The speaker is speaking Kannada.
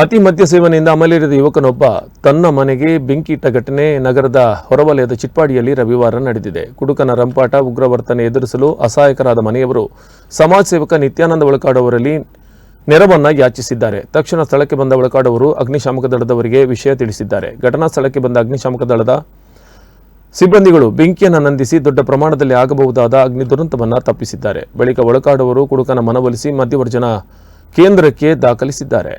ಅತಿ ಮದ್ಯ ಸೇವನೆಯಿಂದ ಅಮಲೇರಿದ ಯುವಕನೊಬ್ಬ ತನ್ನ ಮನೆಗೆ ಬೆಂಕಿ ಇಟ್ಟ ಘಟನೆ ನಗರದ ಹೊರವಲಯದ ಚಿಟ್ಪಾಡಿಯಲ್ಲಿ ರವಿವಾರ ನಡೆದಿದೆ. ಕುಡುಕನ ರಂಪಾಟ ಉಗ್ರ ವರ್ತನೆ ಎದುರಿಸಲು ಅಸಹಾಯಕರಾದ ಮನೆಯವರು ಸಮಾಜ ಸೇವಕ ನಿತ್ಯಾನಂದ ಒಳಕಾಡ್ ಅವರಲ್ಲಿ ನೆರವನ್ನ ಯಾಚಿಸಿದ್ದಾರೆ. ತಕ್ಷಣ ಸ್ಥಳಕ್ಕೆ ಬಂದ ಒಳಕಾಡ್ ಅವರು ಅಗ್ನಿಶಾಮಕ ದಳದವರಿಗೆ ವಿಷಯ ತಿಳಿಸಿದ್ದಾರೆ. ಘಟನಾ ಸ್ಥಳಕ್ಕೆ ಬಂದ ಅಗ್ನಿಶಾಮಕ ದಳದ ಸಿಬ್ಬಂದಿಗಳು ಬೆಂಕಿಯನ್ನು ನಂದಿಸಿ ದೊಡ್ಡ ಪ್ರಮಾಣದಲ್ಲಿ ಆಗಬಹುದಾದ ಅಗ್ನಿ ದುರಂತವನ್ನು ತಪ್ಪಿಸಿದ್ದಾರೆ. ಬಳಿಕ ಒಳಕಾಡವರು ಕುಡುಕನ ಮನವೊಲಿಸಿ ಮಧ್ಯವರ್ಜನ ಕೇಂದ್ರಕ್ಕೆ ದಾಖಲಿಸಿದ್ದಾರೆ.